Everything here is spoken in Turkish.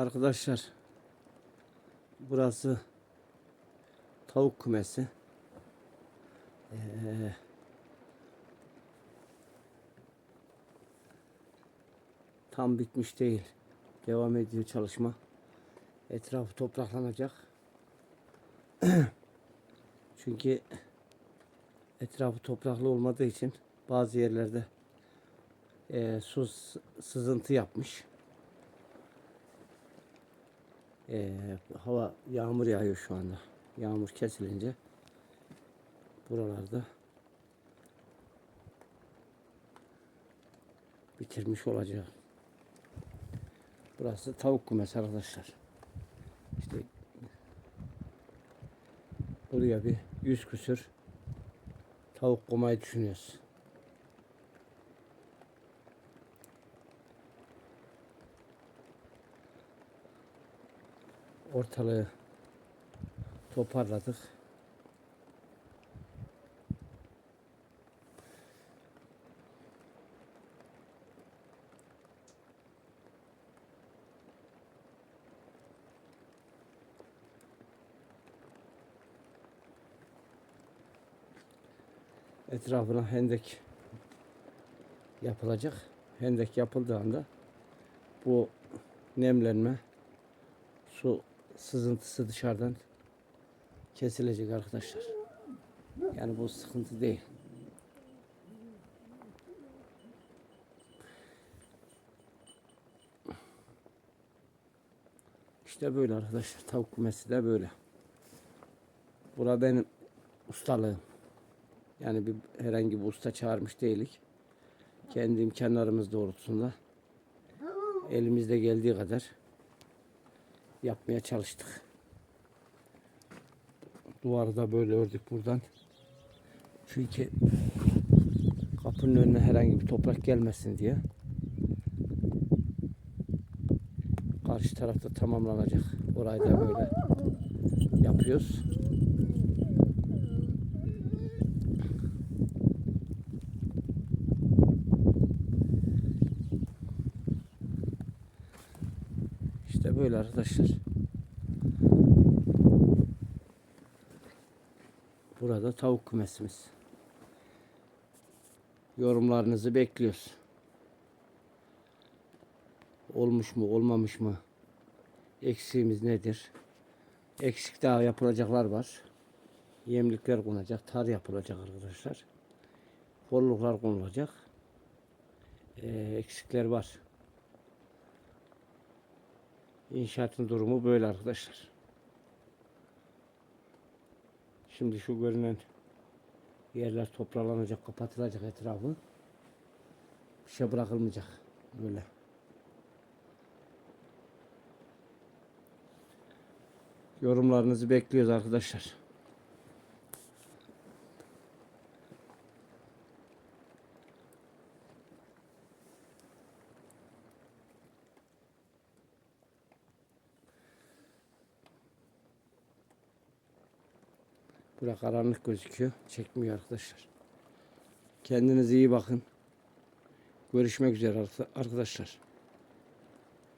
Arkadaşlar burası tavuk kümesi. Ee, tam bitmiş değil. Devam ediyor çalışma. Etrafı topraklanacak. Çünkü etrafı topraklı olmadığı için bazı yerlerde eee, su sızıntı yapmış. Eee, hava yağmur yağıyor şu anda. Yağmur kesilince buralarda bitirmiş olacak. Burası tavuk kümesi arkadaşlar. İşte buraya bir yüz küsür tavuk koymayı düşünüyoruz. Ortalığı toparladık. Etrafına hendek yapılacak. Hendek yapıldığı anda bu nemlenme su sızıntısı dışarıdan kesilecek arkadaşlar. Yani bu sıkıntı değil. İşte böyle arkadaşlar. Tavuk kümesi de böyle. Bura benim ustalığım. Yani bir herhangi bir usta çağırmış değilik. Kendi imkanlarımız doğrultusunda elimizde geldiği kadar yapmaya çalıştık. Duvarı da böyle ördük buradan. Çünkü kapının önüne herhangi bir toprak gelmesin diye. Karşı tarafta tamamlanacak. Orayı da böyle yapıyoruz. İşte böyle arkadaşlar. Burada tavuk kümesimiz. Yorumlarınızı bekliyoruz. Olmuş mu, olmamış mı? Eksiğimiz nedir? Eksik daha yapılacaklar var. Yemlikler konacak, tar yapılacak arkadaşlar. Forluklar konulacak. Ee, eksikler var. İnşaatın durumu böyle arkadaşlar. Şimdi şu görünen yerler topralanacak, kapatılacak etrafı. Bir şey bırakılmayacak böyle. Yorumlarınızı bekliyoruz arkadaşlar. Bura karanlık gözüküyor. Çekmiyor arkadaşlar. Kendinize iyi bakın. Görüşmek üzere arkadaşlar.